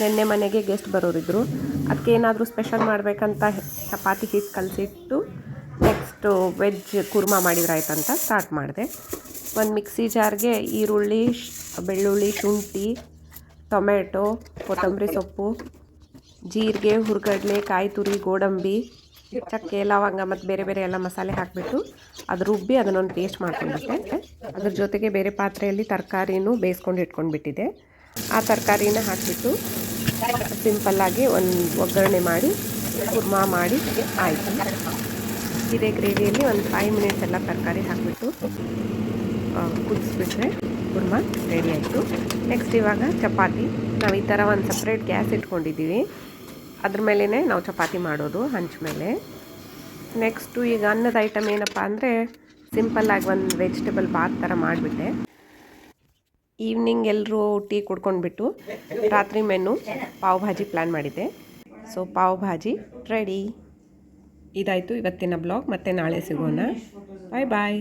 ನಿನ್ನೆ ಮನೆಗೆ ಗೆಸ್ಟ್ ಬರೋರಿದ್ದರು ಅದಕ್ಕೆ ಏನಾದರೂ ಸ್ಪೆಷಲ್ ಮಾಡಬೇಕಂತ ಚಪಾತಿ ಹಿಟ್ಟು ಕಲಸಿಟ್ಟು ನೆಕ್ಸ್ಟು ವೆಜ್ ಕುರ್ಮಾ ಮಾಡಿದ್ರಾಯ್ತಂತ ಸ್ಟಾರ್ಟ್ ಮಾಡಿದೆ. ಒಂದು ಮಿಕ್ಸಿ ಜಾರ್ಗೆ ಈರುಳ್ಳಿ ಬೆಳ್ಳುಳ್ಳಿ, ಶುಂಠಿ ಟೊಮೆಟೊ ಕೊತ್ತಂಬರಿ ಸೊಪ್ಪು, ಜೀರಿಗೆ, ಹುರ್ಗಡ್ಲೆ, ಕಾಯಿ ತುರಿ, ಗೋಡಂಬಿ, ಚಕ್ಕೆ, ಲವಂಗ ಮತ್ತು ಬೇರೆ ಬೇರೆ ಎಲ್ಲ ಮಸಾಲೆ ಹಾಕಿಬಿಟ್ಟು ಅದು ರುಬ್ಬಿ ಅದನ್ನೊಂದು ಪೇಸ್ಟ್ ಮಾಡ್ಕೊಂಡಿದ್ದೆ ಅದ್ರ ಜೊತೆಗೆ ಬೇರೆ ಪಾತ್ರೆಯಲ್ಲಿ ತರಕಾರಿನೂ ಬೇಯಿಸ್ಕೊಂಡು ಇಟ್ಕೊಂಡ್ಬಿಟ್ಟಿದೆ ಆ ತರಕಾರಿನ ಹಾಕಿಬಿಟ್ಟು ಸಿಂಪಲ್ಲಾಗಿ ಒಂದು ಒಗ್ಗರಣೆ ಮಾಡಿ, ಕುರ್ಮಾ ಮಾಡಿ, ಆಯಿತು. ಇದೇ ಗ್ರೇವಿಯಲ್ಲಿ ಒಂದು ಫೈವ್ ಮಿನಿಟ್ಸ್ ಎಲ್ಲ ತರಕಾರಿ ಹಾಕಿಬಿಟ್ಟು ಕುದಿಸ್ಬಿಟ್ರೆ ಕುರ್ಮಾ ರೆಡಿ ಆಯಿತು. ನೆಕ್ಸ್ಟ್ ಇವಾಗ ಚಪಾತಿ. ನಾವು ಈ ಥರ ಒಂದು ಸಪ್ರೇಟ್ ಗ್ಯಾಸ್ ಇಟ್ಕೊಂಡಿದ್ದೀವಿ. ಅದ್ರ ಮೇಲೇ ನಾವು ಚಪಾತಿ ಮಾಡೋದು ಹಂಚ ಮೇಲೆ. ನೆಕ್ಸ್ಟು ಈಗ ಅನ್ನದ ಐಟಮ್ ಏನಪ್ಪ ಅಂದರೆ ಸಿಂಪಲ್ಲಾಗಿ ಒಂದು ವೆಜಿಟೇಬಲ್ ಬಾತ್ ಥರ ಮಾಡಿಬಿಟ್ಟೆ. ಈವ್ನಿಂಗ್ ಎಲ್ಲರೂ ಟೀ ಕುಡ್ಕೊಂಡ್ಬಿಟ್ಟು ರಾತ್ರಿ ಮೆನು ಪಾವ್ ಭಾಜಿ ಪ್ಲ್ಯಾನ್ ಮಾಡಿದ್ದೆ. ಸೊ ಪಾವ್ ಭಾಜಿ ರೆಡಿ ಇದಾಯಿತು ಇವತ್ತಿನ ಬ್ಲಾಗ್ ಮತ್ತೆ ನಾಳೆ ಸಿಗೋಣ. ಬಾಯ್ ಬಾಯ್